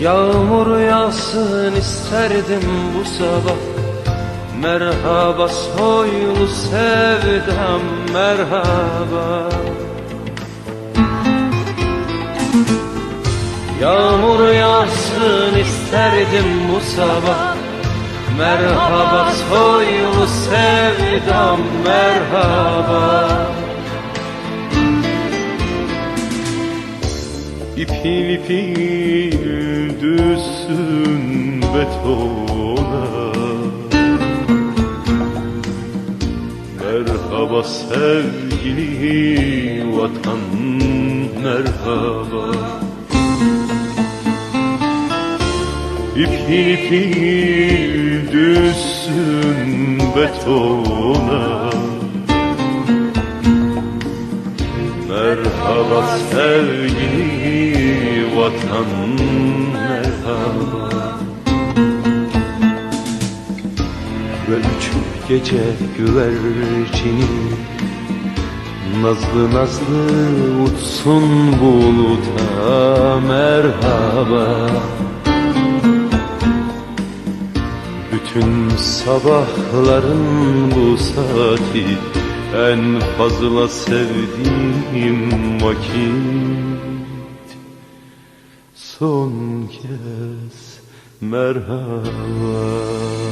Yağmur yağsın isterdim bu sabah. Merhaba soylu sevdam merhaba. Yağmur yağsın isterdim bu sabah. Merhaba soylu sevdam merhaba İpil ipil düşsün betona. Merhaba sevgili vatan merhaba. İpil ipil düşsün betona. Merhaba sevgili vatan merhaba. Ve üç gece güvercini Nazlı nazlı uçsun buluta merhaba. Bütün sabahların bu saati En fazla sevdiğim vakit Son kez merhaba